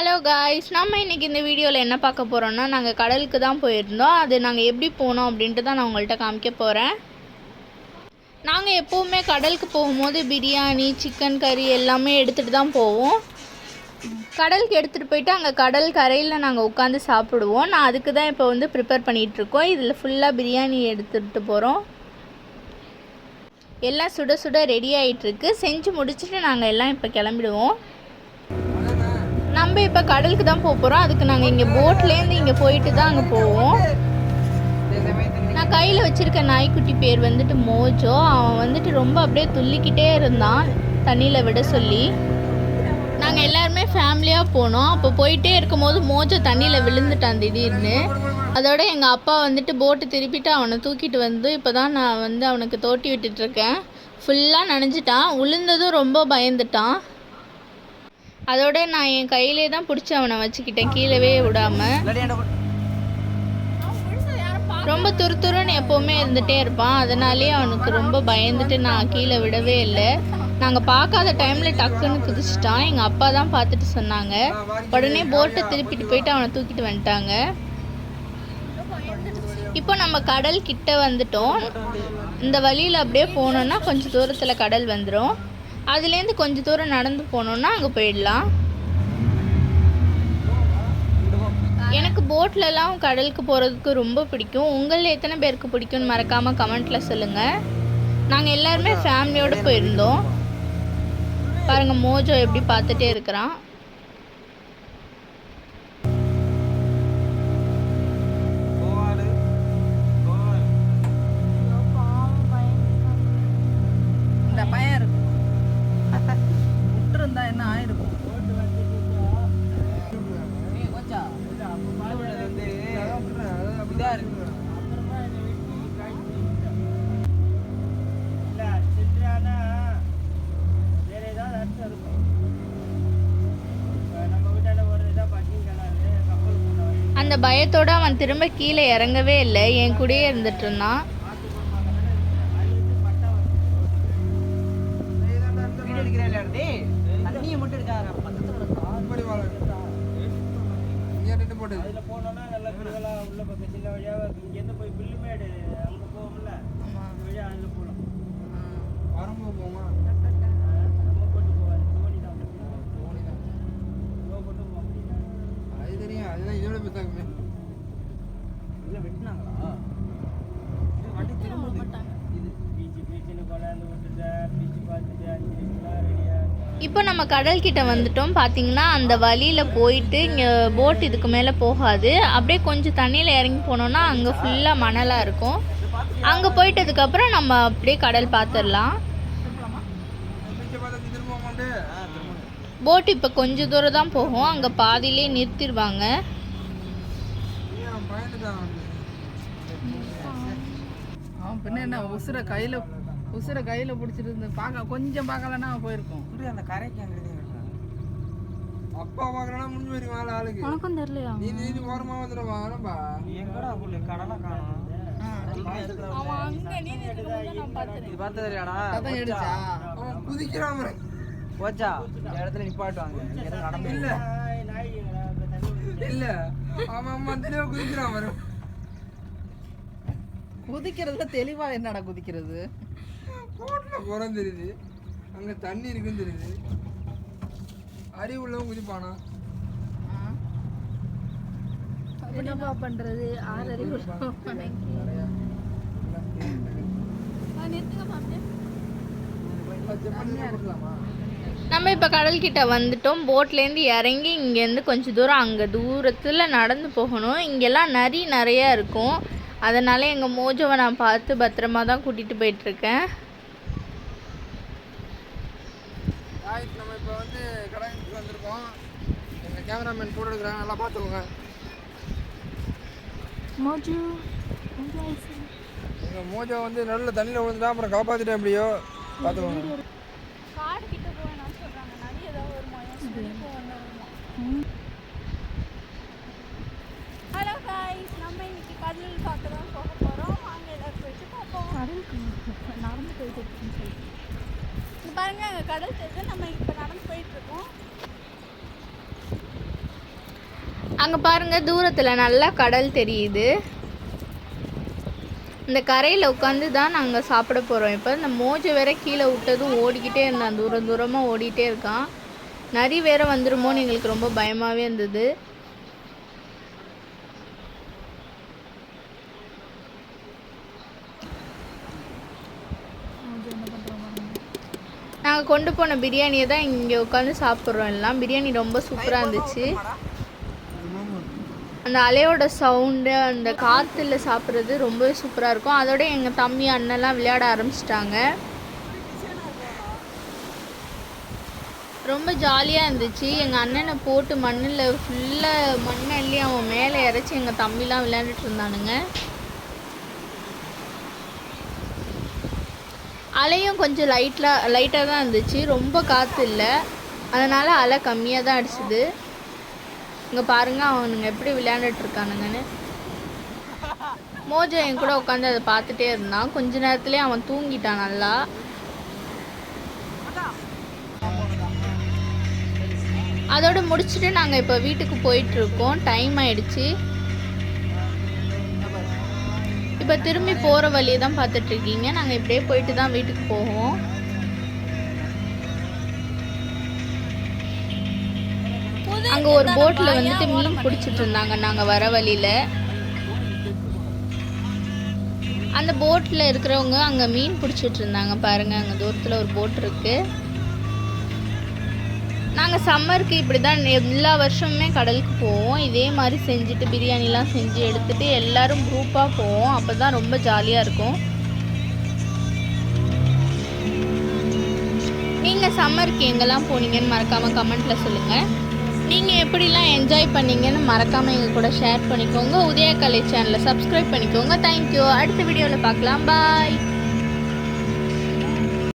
Hello guys நம்ம இன்றைக்கி இந்த வீடியோவில் என்ன பார்க்க போகிறோன்னா நாங்கள் கடலுக்கு தான் போயிருந்தோம். அது நாங்கள் எப்படி போனோம் அப்படின்ட்டு தான் நான் உங்கள்கிட்ட காமிக்க போகிறேன் நாங்கள் எப்போவுமே கடலுக்கு போகும்போது பிரியாணி சிக்கன் கறி எல்லாமே எடுத்துகிட்டு தான் போவோம். கடலுக்கு எடுத்துகிட்டு போயிட்டு அங்கே கடல் கரையில் நாங்கள் உட்காந்து சாப்பிடுவோம். நான் அதுக்கு தான் இப்போ வந்து ப்ரிப்பேர் பண்ணிகிட்ருக்கோம் இதில் ஃபுல்லாக பிரியாணி எடுத்துகிட்டு போகிறோம் எல்லாம் சுட சுட ரெடி ஆகிட்டுருக்கு செஞ்சு முடிச்சுட்டு நாங்கள் எல்லாம் இப்போ கிளம்பிடுவோம். நம்ம இப்போ கடலுக்கு தான் போக போகிறோம் அதுக்கு நாங்கள் இங்கே போட்லேருந்து இங்கே போயிட்டு தான் அங்கே போவோம். நான் கையில் வச்சுருக்க நாய்க்குட்டி பேர் வந்துட்டு மோஜோ. அவன் வந்துட்டு ரொம்ப அப்படியே துள்ளிக்கிட்டே இருந்தான். தண்ணியில் விட சொல்லி. நாங்கள் எல்லாருமே ஃபேமிலியாக போனோம். அப்போ போயிட்டே இருக்கும்போது மோஜோ தண்ணியில் விழுந்துட்டான் திடீர்னு. அதோட எங்கள் அப்பா வந்துட்டு போட்டு திருப்பிட்டு அவனை தூக்கிட்டு வந்து இப்போ தான் நான் வந்து அவனுக்கு தோட்டி விட்டுட்ருக்கேன் ஃபுல்லாக நனைஞ்சிட்டான். உளுந்ததும் ரொம்ப பயந்துட்டான். அதோட நான் என் கையிலே தான் பிடிச்சி அவனை வச்சுக்கிட்டேன். கீழவே விடாமல் ரொம்ப துரு துருன்னு எப்போவுமே இருந்துகிட்டே இருப்பான். அதனாலேயே அவனுக்கு ரொம்ப பயந்துட்டு நான் கீழே விடவே இல்லை. நாங்கள் பார்க்காத டைமில் டக்குன்னு குதிச்சிட்டான். எங்கள் அப்பா தான் பார்த்துட்டு சொன்னாங்க. உடனே போட்டை திருப்பிட்டு போயிட்டு அவனை தூக்கிட்டு வந்துட்டாங்க. இப்போ நம்ம கடல் கிட்ட வந்துட்டோம். இந்த வழியில் அப்படியே போனோன்னா கொஞ்சம் தூரத்தில் கடல் வந்துடும் அதுலேருந்து கொஞ்சம் தூரம் நடந்து போனோம்னா அங்கே போயிடலாம். எனக்கு போட்லலாம் கடலுக்கு போகிறதுக்கு ரொம்ப பிடிக்கும். உங்களில் எத்தனை பேருக்கு பிடிக்கும்னு மறக்காமல் கமெண்ட்டில் சொல்லுங்கள் நாங்கள் எல்லாருமே ஃபேமிலியோடு போயிருந்தோம். பாருங்கள் மோஜோ எப்படி பார்த்துட்டே இருக்கிறான். அந்த பயத்தோட அவன் திரும்ப கீழே இறங்கவே இல்லை. என் கூடயே இருந்துட்டு இருந்தான். வீடியோ எடுக்கிறேன் இல்லையா டேய்? தண்ணியை மட்டும் எடுக்காத, பக்கத்துல இப்போ நம்ம கடல் கிட்ட வந்துட்டோம். பார்த்தீங்கன்னா அந்த வழியில் போயிட்டு இங்கே போட் இதுக்கு மேலே போகாது. அப்படியே கொஞ்சம் தண்ணியில் இறங்கி போனோம்னா அங்கே ஃபுல்லாக மணலாக இருக்கும். அங்கே போயிட்டதுக்கப்புறம் நம்ம அப்படியே கடல் பார்த்துடலாம் போட் இப்போ கொஞ்சம் தூரம் தான் போகும். அங்கே பாதியிலே நிறுத்திடுவாங்க. பின்ன என்ன உசுர கையில உசுர கையில பிடிச்சிட்டு இருந்து பார்க்க கொஞ்சம் பார்க்கலன்னா அவன் போயிருக்கும் அந்த கரைக்கு அங்கே அப்பா பாக்குறா முடிஞ்சு வரைக்கும் மேல ஆளுக்கு. உனக்கும் தெரியலையா? நீ நீ ஓரமா வந்துடும் வாங்கப்பா எங்கடா புள்ள கடலை காணும். போச்சா? இடத்துல நிப்பாட்டுவாங்க இல்ல. இல்ல. அவன் அம்மா தெளிவா குதிக்கிறான் குதிக்கிறதுல தெளிவா என்னடா குதிக்கிறது? போட்ல போறோம் தெரியுது. அங்க தண்ணி இருக்குன்னு தெரியுது. அறிவு உள்ளவன் குதிப்பானா? என்னப்பா பண்ணுறது ஆறு அறிவு நம்ம இப்போ கடல்கிட்ட வந்துட்டோம். போட்லேருந்து இறங்கி இங்கேருந்து கொஞ்சம் தூரம் அங்கே தூரத்தில் நடந்து போகணும். இங்கெல்லாம் நரி நிறையா இருக்கும். அதனால எங்கள் மோஜோவை நான் பார்த்து பத்திரமா தான் கூட்டிகிட்டு போயிட்டுருக்கேன் காய்ஸ் நம்ம இப்போ வந்து கடைக்கு வந்திருக்கோம் எங்கள் கேமராமேன் கூட எடுக்கிறாங்க. நல்லா பார்த்துக்கோங்க மோஜு எங்கள் மோஜோ வந்து நல்ல தண்ணியில் விழுந்துட்டா அப்புறம் காப்பாற்றிட்டேன் எப்படியோ. பார்த்துக்கோங்க. காடு கிட்ட போவேன் சொல்கிறாங்க நரி ஏதாவது ஒரு ஹலோ காய்ஸ் நம்ம இன்னைக்கு கடல் பார்க்க தான் போக போகிறோம் வாங்க எல்லாரும் போயிட்டு பார்ப்போம். கடலுக்கு நடந்து போயிட்டு இருக்குன்னு சொல்லிட்டு. பாருங்க அங்கே கடல் தெரியுது நம்ம இப்போ நடந்து போயிட்டு இருக்கோம். அங்கே பாருங்க தூரத்தில் நல்லா கடல் தெரியுது. இந்த கரையில் உட்காந்து தான் நாங்கள் சாப்பிட போகிறோம் இப்போ இந்த மோஜை வேற கீழே விட்டதும் ஓடிக்கிட்டே இருந்தான். தூரம் தூரமாக ஓடிட்டே இருக்கான். நரி வேற வந்துருமோன்னு எங்களுக்கு ரொம்ப பயமாகவே இருந்தது. நாங்கள் கொண்டு போன பிரியாணியை தான் இங்கே உட்காந்து சாப்பிட்றோம் எல்லாம். பிரியாணி ரொம்ப சூப்பராக இருந்துச்சு. அந்த அலையோட சவுண்டு அந்த காற்றுல சாப்பிட்றது ரொம்பவே சூப்பராக இருக்கும். அதோட எங்கள் தம்பி அண்ணெல்லாம் விளையாட ஆரம்பிச்சிட்டாங்க. ரொம்ப ஜாலியாக இருந்துச்சு. எங்கள் அண்ணனை போட்டு மண்ணில் ஃபுல்லாக மண் அள்ளி அவன் மேலே இறச்சி எங்கள் தம்பிலாம் விளையாண்டுட்டு இருந்தானுங்க. அலையும் கொஞ்சம் லைட்டில் லைட்டாக தான் இருந்துச்சு. ரொம்ப காற்று இல்லை. அதனால் அலை கம்மியாக தான் அடிச்சுது. இங்கே பாருங்க அவனுங்க எப்படி விளையாண்டுட்டு இருக்கானுங்கன்னு மோஜோ என் கூட உட்காந்து அதை பார்த்துட்டே இருந்தான். கொஞ்ச நேரத்துலேயே அவன் தூங்கிட்டான் நல்லா. அதோட முடிச்சுட்டு நாங்கள் இப்போ வீட்டுக்கு போயிட்டு இருக்கோம் டைம் ஆயிடுச்சு. இப்போ திரும்பி போகிற வழியை தான் பார்த்துட்ருக்கீங்க. நாங்கள் இப்படியே போயிட்டு தான் வீட்டுக்கு போவோம். அங்கே ஒரு போட்டில் வந்துட்டு மீன் பிடிச்சிட்டு இருந்தாங்க நாங்கள் வர வழியில். அந்த போட்டில் இருக்கிறவங்க அங்கே மீன் பிடிச்சிட்டு இருந்தாங்க பாருங்க. அங்கே தூரத்தில் ஒரு போட் இருக்கு. நாங்கள் சம்மருக்கு இப்படி தான் எல்லா வருஷமுமே கடலுக்கு போவோம். இதே மாதிரி செஞ்சுட்டு பிரியாணிலாம் செஞ்சு எடுத்துட்டு எல்லாரும் குரூப்பாக போவோம். அப்போ தான் ரொம்ப ஜாலியாக இருக்கும். நீங்கள் சம்மருக்கு எங்கெல்லாம் போனீங்கன்னு மறக்காமல் கமெண்ட்டில் சொல்லுங்கள் நீங்கள் எப்படிலாம் என்ஜாய் பண்ணீங்கன்னு மறக்காமல் எங்கள் கூட ஷேர் பண்ணிக்கோங்க. உதய கலை சேனலை சப்ஸ்கிரைப் பண்ணிக்கோங்க தேங்க்யூ அடுத்த வீடியோவில் பார்க்கலாம். பாய்